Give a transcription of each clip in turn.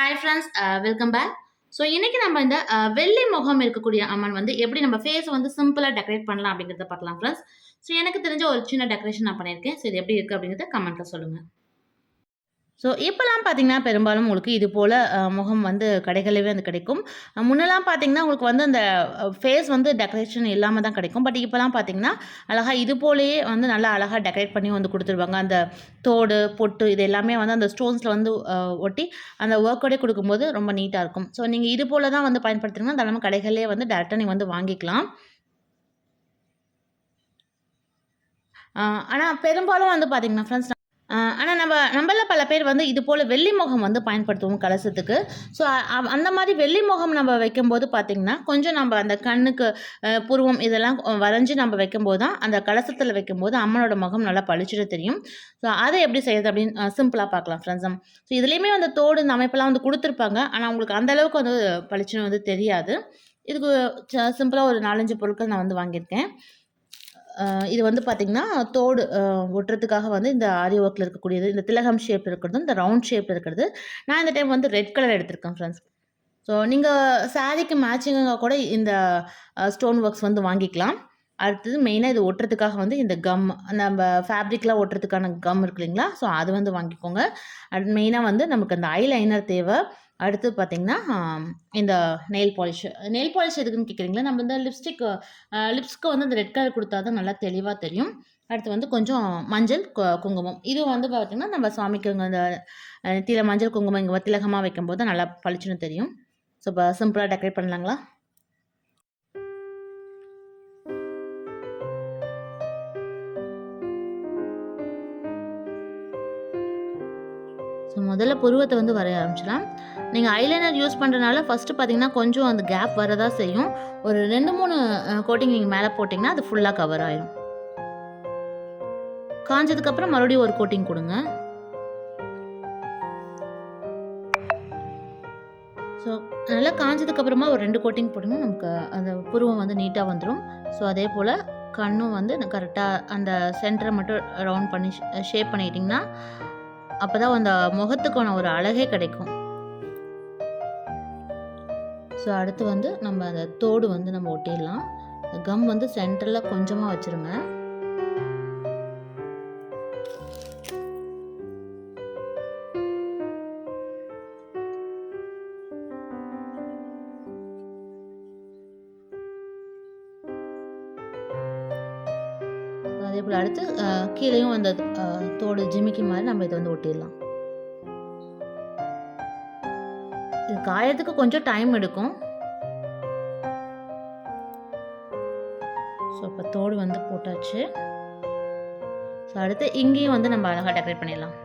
Hi friends welcome back so இன்றைக்கி நம்ம இந்த uh, வெள்ளி முகம் இருக்கக்கூடிய அம்மன் வந்து எப்படி நம்ம ஃபேஸ் வந்து சிம்பிளாக டெக்கரேட் பண்ணலாம் அப்படிங்கிறத பார்க்கலாம் ஃப்ரெண்ட்ஸ் ஸோ எனக்கு தெரிஞ்ச ஒரு சின்ன டெக்கரேஷன் நான் பண்ணியிருக்கேன். ஸோ இது எப்படி இருக்குது அப்படிங்கிறத கமெண்ட்டில் சொல்லுங்கள் ஸோ இப்போலாம் பார்த்தீங்கன்னா பெரும்பாலும் உங்களுக்கு இது போல் முகம் வந்து கடைகளவே வந்து கிடைக்கும். முன்னெல்லாம் பார்த்தீங்கன்னா உங்களுக்கு வந்து அந்த ஃபேஸ் வந்து டெக்கரேஷன் இல்லாமல் தான் கிடைக்கும். பட் இப்போலாம் பார்த்தீங்கன்னா அழகாக இது போலேயே வந்து நல்லா அழகாக டெக்கரேட் பண்ணி வந்து கொடுத்துருவாங்க. அந்த தோடு பொட்டு இது எல்லாமே வந்து அந்த ஸ்டோன்ஸில் வந்து ஒட்டி அந்த ஒர்க்கோடே கொடுக்கும்போது ரொம்ப நீட்டாக இருக்கும். ஸோ நீங்கள் இது போல் தான் வந்து பயன்படுத்துறீங்கன்னா தாராளமாக கடைகளிலே வந்து டேரெக்டாக நீங்கள் வந்து வாங்கிக்கலாம். ஆனால் பெரும்பாலும் வந்து பார்த்தீங்கன்னா ஃப்ரெண்ட்ஸ் ஆனால் நம்ம நம்மள பல பேர் வந்து இது போல் வெள்ளி முகம் வந்து பயன்படுத்துவோம் கலசத்துக்கு. ஸோ அந்த மாதிரி வெள்ளி முகம் நம்ம வைக்கும்போது பார்த்திங்கன்னா கொஞ்சம் நம்ம அந்த கண்ணுக்கு புருவம் இதெல்லாம் வரைஞ்சி நம்ம வைக்கும்போது தான் அந்த கலசத்தில் வைக்கும்போது அம்மனோட முகம் நல்லா பளிச்சுட்டு தெரியும். ஸோ அதை எப்படி செய்யறது அப்படின்னு சிம்பிளாக பார்க்கலாம் ஃப்ரெண்ட்ஸும் ஸோ இதுலேயுமே வந்து தோடு இந்த அமைப்பெல்லாம் வந்து கொடுத்துருப்பாங்க. ஆனால் உங்களுக்கு அந்தளவுக்கு வந்து பளிச்சுன்னு வந்து தெரியாது. இதுக்கு சிம்பிளாக ஒரு நாலஞ்சு பொருட்கள் நான் வந்து வாங்கியிருக்கேன். இது வந்து பார்த்திங்கன்னா தோடு ஒட்டுறதுக்காக வந்து இந்த ஆரி ஒர்க்கில் இருக்கக்கூடியது இந்த திலகம் ஷேப் இருக்கிறது இந்த ரவுண்ட் ஷேப் இருக்கிறது. நான் இந்த டைம் வந்து ரெட் கலர் எடுத்திருக்கேன் ஃப்ரெண்ட்ஸ் ஸோ நீங்கள் சாரீக்கு மேட்சிங்காக கூட இந்த ஸ்டோன் ஒர்க்ஸ் வந்து வாங்கிக்கலாம். அடுத்தது மெயினாக இது ஒட்டுறதுக்காக வந்து இந்த கம் நம்ம ஃபேப்ரிக்லாம் ஒட்டுறதுக்கான கம் இருக்கு இல்லைங்களா? ஸோ அது வந்து வாங்கிக்கோங்க. அட் மெயினாக வந்து நமக்கு அந்த ஐ லைனர் தேவை. அடுத்து பார்த்திங்கன்னா இந்த நெயில் பாலிஷ் நெயில் பாலிஷ் எதுக்குன்னு கேட்குறீங்களா? நம்ம இந்த லிப்ஸ்டிக் லிப்ஸ்க்கு வந்து அந்த ரெட் கலர் கொடுத்தா தான் நல்லா தெளிவாக தெரியும். அடுத்து வந்து கொஞ்சம் மஞ்சள் கு- குங்குமம். இது வந்து பார்த்திங்கன்னா நம்ம சுவாமிக்கு இந்த அந்த மஞ்சள் குங்குமம் இங்கே திலகமாக வைக்கும்போது நல்லா பளிச்சுன்னு தெரியும். ஸோ இப்போ சிம்பிளாக டெக்கரேட் பண்ணலாங்களா? ஸோ முதல்ல புருவத்தை வந்து வரைய ஆரம்பிச்சிடலாம். நீங்கள் ஐலைனர் யூஸ் பண்ணுறனால ஃபஸ்ட்டு பார்த்தீங்கன்னா கொஞ்சம் அந்த கேப் வரதா செய்யும். ஒரு ரெண்டு மூணு கோட்டிங் நீங்கள் மேலே போட்டிங்கன்னா அது ஃபுல்லாக கவர் ஆயிடும் காஞ்சதுக்கப்புறம் மறுபடியும் ஒரு கோட்டிங் கொடுங்க. ஸோ நல்லா காஞ்சதுக்கப்புறமா ஒரு ரெண்டு கோட்டிங் போடுங்க. நமக்கு அந்த புருவம் வந்து நீட்டாக வந்துடும் ஸோ அதே போல் கண்ணும் வந்து கரெக்டாக அந்த சென்டரை மட்டும் ரவுண்ட் பண்ணி ஷேப் பண்ணிக்கிட்டிங்கன்னா அப்போ தான் அந்த முகத்துக்கான ஒரு அழகே கிடைக்கும். ஸோ அடுத்து வந்து நம்ம அந்த தோடு வந்து நம்ம ஒட்டிடலாம். கம் வந்து சென்டரில் கொஞ்சமாக வச்சுருங்க. அதேபோல் அடுத்து கீழேயும் அந்த தோடு ஜிமிக்கி மாதிரி நம்ம இதை வந்து ஒட்டிடலாம். இது காயத்துக்கு கொஞ்சம் டைம் எடுக்கும். ஸோ இப்போ தோடு வந்து போட்டாச்சு. ஸோ அடுத்து இங்கேயும் வந்து நம்ம அழகாக டெக்கரேட் பண்ணிடலாம்.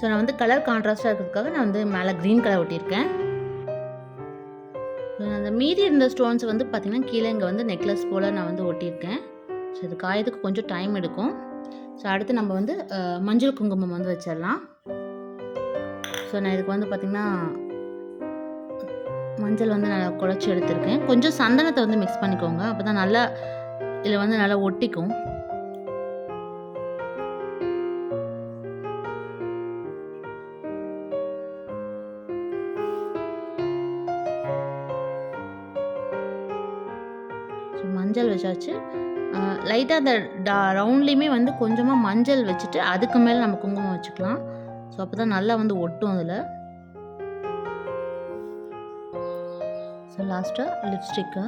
ஸோ நான் வந்து கலர் கான்ட்ராஸ்டாக இருக்கிறதுக்காக நான் வந்து மேலே க்ரீன் கலர் ஒட்டியிருக்கேன். அந்த மீதி இருந்த ஸ்டோன்ஸ் வந்து பார்த்திங்கன்னா கீழே இங்கே வந்து நெக்லஸ் போல் நான் வந்து ஒட்டியிருக்கேன். ஸோ இது காயத்துக்கு கொஞ்சம் டைம் எடுக்கும். ஸோ அடுத்து நம்ம வந்து மஞ்சள் குங்குமம் வந்து வச்சிடலாம். ஸோ நான் இதுக்கு வந்து பார்த்திங்கன்னா மஞ்சள் வந்து நல்லா குழச்சி எடுத்திருக்கேன். கொஞ்சம் சந்தனத்தை வந்து மிக்ஸ் பண்ணிக்கோங்க. அப்போ தான் நல்லா இதில் வந்து நல்லா ஒட்டிக்கும். மஞ்சள் வச்சாச்சு. லைட்டாக அந்த டா ரவுண்ட்லேயுமே வந்து கொஞ்சமாக மஞ்சள் வச்சுட்டு அதுக்கு மேலே நம்ம குங்குமம் வச்சுக்கலாம். ஸோ அப்போ தான் நல்லா வந்து ஒட்டும் அதில். ஸோ லாஸ்ட்டாக லிப்ஸ்டிக்கு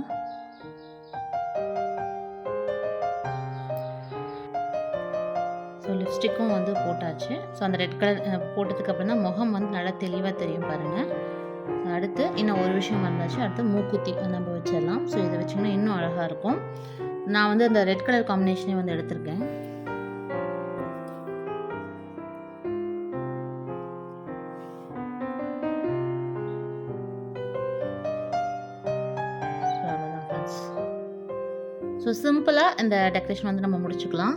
ஸோ லிப்ஸ்டிக்கும் வந்து போட்டாச்சு. ஸோ அந்த ரெட் கலர் போட்டதுக்கு அப்புறம் தான் முகம் வந்து நல்லா தெளிவாக தெரியும் பாருங்கள் அடுத்து இன்னும் ஒரு விஷயம் இருந்தாச்சு அடுத்து மூக்குத்தி நம்ம வச்சிடலாம். ஸோ அழகாக இருக்கும். நான் வந்து அந்த ரெட் கலர் காம்பினேஷனே வந்து எடுத்திருக்கேன். ஸோ சிம்பிளாக இந்த டெக்கரேஷன் வந்து நம்ம முடிச்சுக்கலாம்.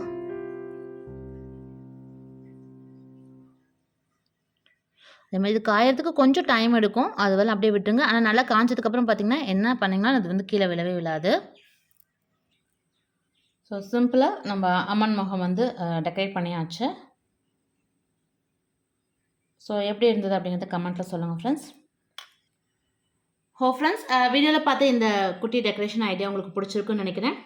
அதே மாதிரி இது காயறதுக்கு கொஞ்சம் டைம் எடுக்கும். அது வரலாம் அப்படியே விட்டுருங்க. ஆனால் நல்லா காஞ்சதுக்கப்புறம் பார்த்தீங்கன்னா என்ன பண்ணிங்கன்னா அது வந்து கீழே விழவே விழாது. ஸோ சிம்பிளாக நம்ம அம்மன் முகம் வந்து டெக்கரேட் பண்ணியாச்சு. ஸோ எப்படி இருந்தது அப்படிங்கிறத கமெண்ட்டில் சொல்லுங்கள் ஃப்ரெண்ட்ஸ் ஹோ ஃப்ரெண்ட்ஸ் வீடியோவில் பார்த்து இந்த குட்டி டெக்கரேஷன் ஐடியா உங்களுக்கு பிடிச்சிருக்குன்னு நினைக்கிறேன்.